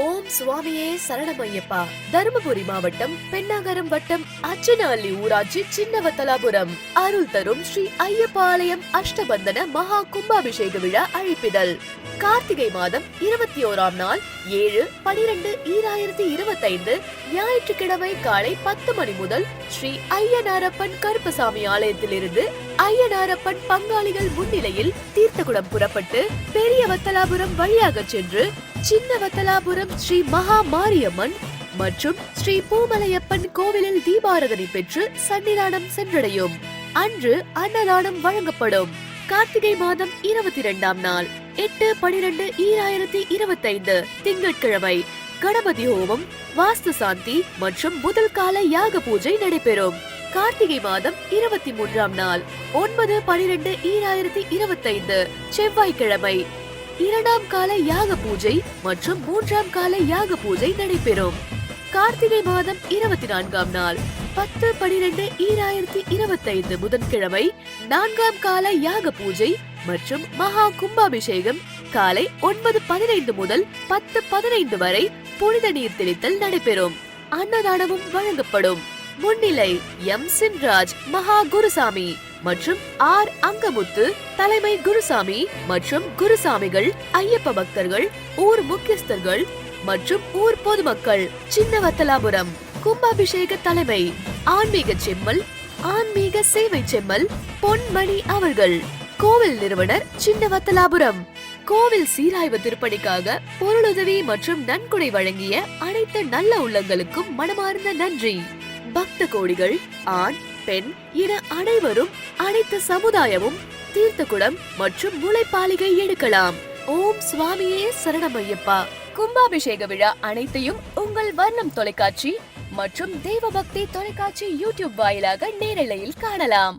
ஓம் சுவாமியே சரணமையப்பா. தருமபுரி மாவட்டம் பெண்ணாகரம் வட்டம் அச்சனஹள்ளி ஊராட்சி சின்னவத்தலாபுரம். அருள் தரும் ஸ்ரீ ஐயப்ப ஆலயம் அஷ்டபந்தன மகா கும்பாபிஷேக விழா அழைப்பிதழ். கார்த்திகை மாதம் இருபத்தி ஓராம் நாள் ஏழு பனிரெண்டு ஈராயிரத்தி இருபத்தைந்து ஞாயிற்றுக்கிழமை காலை பத்து மணி முதல் ஸ்ரீ ஐயனாரப்பன் கருப்பசாமி ஆலயத்திலிருந்து ஐயனாரப்பன் பங்காளிகள் முன்னிலையில் தீர்த்தகுடம் புறப்பட்டு பெரிய வத்தலாபுரம் வழியாக சென்று சின்ன வத்தலாபுரம் ஸ்ரீ மகா மாரியம்மன் மற்றும் ஸ்ரீ பூமலையப்பன் கோவிலில் தீபாரதனை பெற்று சன்னிதானம் சென்றடையும். அன்று அன்னதானம் வழங்கப்படும். கார்த்திகை மாதம் இருபத்தி இரண்டாம் நாள் எட்டு பனிரெண்டு ஈராயிரத்தி இருபத்தைந்து திங்கட்கிழமை. கணபதி ஹோமம் வாஸ்து சாந்தி மற்றும் முதல் கால யாக பூஜை நடைபெறும். கார்த்திகை மாதம் இருபத்தி மூன்றாம் நாள் ஒன்பது பனிரெண்டு ஈராயிரத்தி இருபத்தைந்து செவ்வாய்க்கிழமை. இரண்டாம் கால யாக பூஜை மற்றும் மூன்றாம் கால யாக பூஜை நடைபெறும். கார்த்திகை மாதம் இருபத்தி நான்காம் நாள் பத்து பனிரெண்டு ஈராயிரத்தி இருபத்தைந்து புதன்கிழமை நான்காம் கால யாக பூஜை மற்றும் மகா கும்பாபிஷேகம் காலை ஒன்பது பதினைந்து முதல் பத்து பதினைந்து வரை புனித நீர் தெளித்தல் நடைபெறும். அன்னதானமும் வழங்கப்படும். முன்னிலை எம் சின்ராஜ் மகா குருசாமி. மற்றும் ஆர். அங்கமுத்து தலைமை குருசாமி மற்றும் குருசாமிகள் ஐயப்ப பக்தர்கள் ஊர் முக்கியஸ்தர்கள் மற்றும் ஊர் பொதுமக்கள். சின்னவத்தலாபுரம் கும்பாபிஷேக தலைமை ஆன்மீக செம்மல் ஆன்மீக சேவை செம்மல் பொன்மணி அவர்கள். கோவில் நிறுவனர் சின்னவத்தலாபுரம். கோவில் சீராய்வு திருப்பணிக்காக பொருளுதவி மற்றும் நன்கொடை வழங்கிய அனைத்து நல்ல உள்ளங்களுக்கும் மனமார்ந்த நன்றி. பக்த கோடிகள் ஆண் பெண் என அனைவரும் அனைத்து சமுதாயமும் தீர்த்தகுடம் மற்றும் முளைப்பாலிகை எடுக்கலாம். ஓம் சுவாமியே சரணமையப்பா கும்பாபிஷேக விழா அனைத்தையும் உங்கள் வர்ணம் தொலைக்காட்சி மற்றும் தேவபக்தி தொலைக்காட்சி யூடியூப் வாயிலாக நேரலையில் காணலாம்.